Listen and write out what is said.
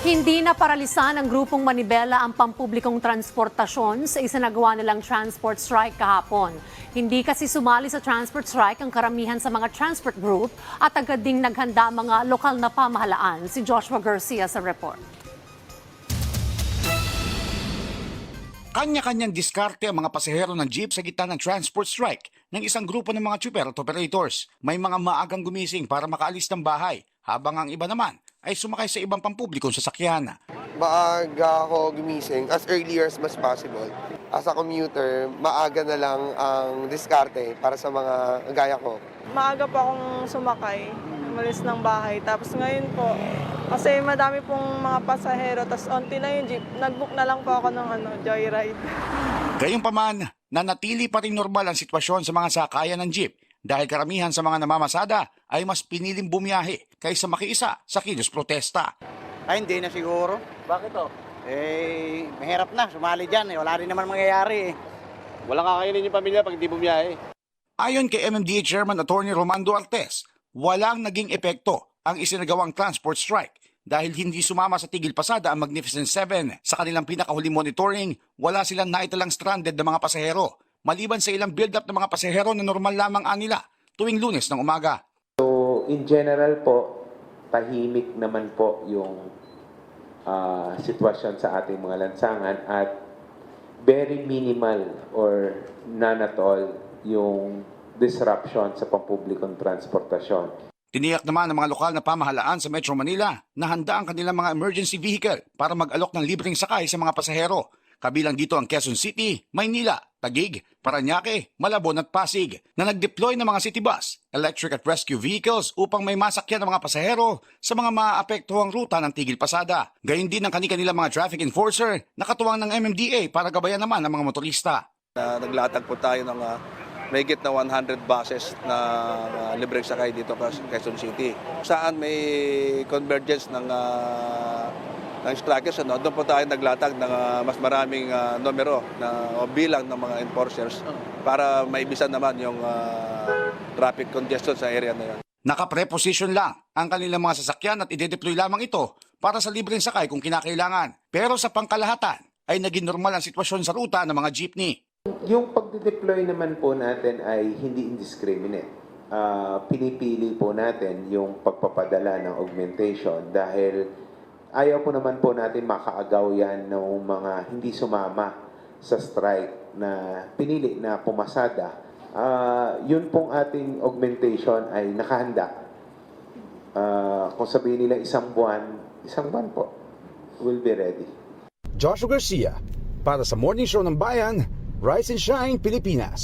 Hindi na paralisan ng grupong Manibela ang pampublikong transportasyon sa isinagawa nilang transport strike kahapon. Hindi kasi sumali sa transport strike ang karamihan sa mga transport group at agad ding naghanda mga lokal na pamahalaan. Si Joshua Garcia sa report. Kanya-kanyang diskarte ang mga pasahero ng jeep sa gitna ng transport strike ng isang grupo ng mga chuper at operators. May mga maagang gumising para makaalis ng bahay, habang ang iba naman ay sumakay sa ibang pampublikong sasakyan. maaga ako gumising as early as much possible. As a commuter, maaga na lang ang diskarte para sa mga gaya ko. maaga pa akong sumakay, umalis ng bahay. Tapos ngayon po, kasi madami pong mga pasahero, tapos onti na yung jeep, nag-book na lang po ako ng ano, joyride. Gayunpaman, nanatili pa rin normal ang sitwasyon sa mga sakayan ng jeep dahil karamihan sa mga namamasada ay mas piniling bumiyahe kaysa makiisa sa kilos protesta. Ay, hindi na siguro. Bakit to? Eh, mahirap na. Sumali dyan. Eh. Wala rin naman mangyayari eh. Walang kakainin yung pamilya pag hindi bumiyahe. Ayon kay MMDA Chairman Attorney Romando Artes, walang naging epekto ang isinagawang transport strike dahil hindi sumama sa tigil pasada ang Magnificent Seven. Sa kanilang pinakahuling monitoring, wala silang naitalang stranded na mga pasahero. Maliban sa ilang build-up ng mga pasahero na normal lamang anila tuwing lunes ng umaga. So, in general po, tahimik naman po yung ah, sitwasyon sa ating mga lansangan at very minimal or none at all yung disruption sa pampublikong transportasyon. Tiniyak naman ng mga lokal na pamahalaan sa Metro Manila na handa ang kanilang mga emergency vehicle para mag-alok ng libreng sakay sa mga pasahero. Kabilang dito ang Quezon City, Maynila, Taguig, Paranaque, Malabon at Pasig na nag-deploy ng mga city bus, electric at rescue vehicles upang may masakyan ng mga pasahero sa mga maaapektuhang ruta ng Tigil Pasada. Gayun din ang kanilang mga traffic enforcer na katuwang ng MMDA para gabayan naman ang mga motorista. na naglatag po tayo ng uh, mahigit na 100 buses na uh, libreng sakay dito sa Quezon City. Saan may convergence ng uh, ng strikers, ano, doon po tayo naglatag ng uh, mas maraming uh, numero na, o bilang ng mga enforcers para maibisan naman yung uh, traffic congestion sa area na yun. Nakapreposition lang ang kanilang mga sasakyan at ide-deploy lamang ito para sa libreng sakay kung kinakailangan. Pero sa pangkalahatan ay naging normal ang sitwasyon sa ruta ng mga jeepney. Yung pagde-deploy naman po natin ay hindi indiscriminate. Ah, pinipili po natin yung pagpapadala ng augmentation dahil ayaw po naman po natin makaagaw yan ng mga hindi sumama sa strike na pinili na pumasada. Ah, yun pong ating augmentation ay nakahanda. Ah, kung sabihin nila isang buwan, isang buwan po, will be ready. Joshua Garcia para sa Morning Show ng Bayan, Rise and Shine, Pilipinas.